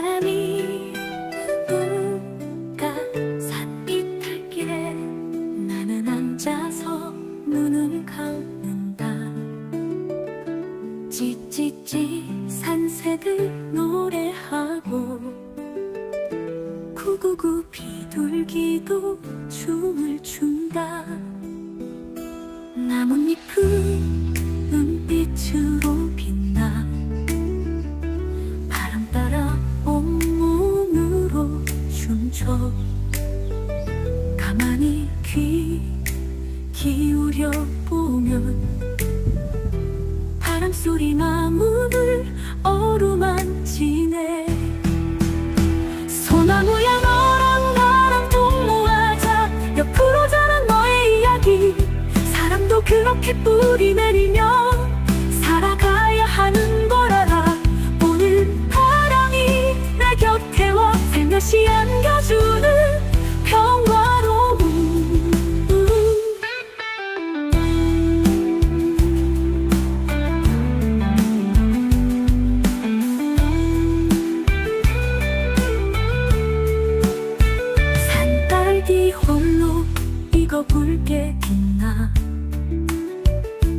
바람이 눈가 산빛하게 나는 앉아서 눈은 감는다. 찌찌찌 산색을 노래하고 구구구 비둘기도 춤을 춘다. 나뭇잎은 가만히 귀 기울여 보면 바람소리 나무들 어루만 지네. 소나무야 너랑 나랑 동무하자. 옆으로 자란 너의 이야기. 사람도 그렇게 뿌리 내리며 살아가야 하는 걸 알아. 오늘 바람이 내 곁에 와. 살며시 안겨주는 붉게 빛나.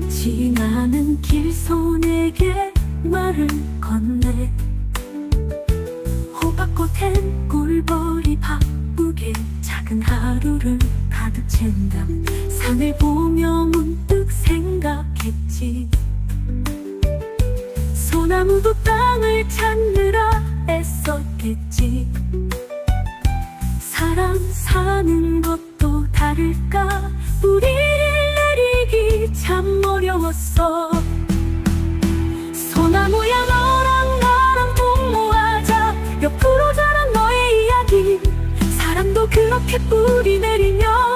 지나는 길손에게 말을 건네. 호박꽃엔 꿀벌이 바쁘게 작은 하루를 가득 챈다. 산을 보며 문득 생각했지. 소나무도 땅을 찾느라 애썼겠지. 사람 사는 것도 다를까? 뿌리를 내리기 참 어려웠어. 소나무야 너랑 나랑 동무하자. 옆으로 자란 너의 이야기. 사랑도 그렇게 뿌리 내리며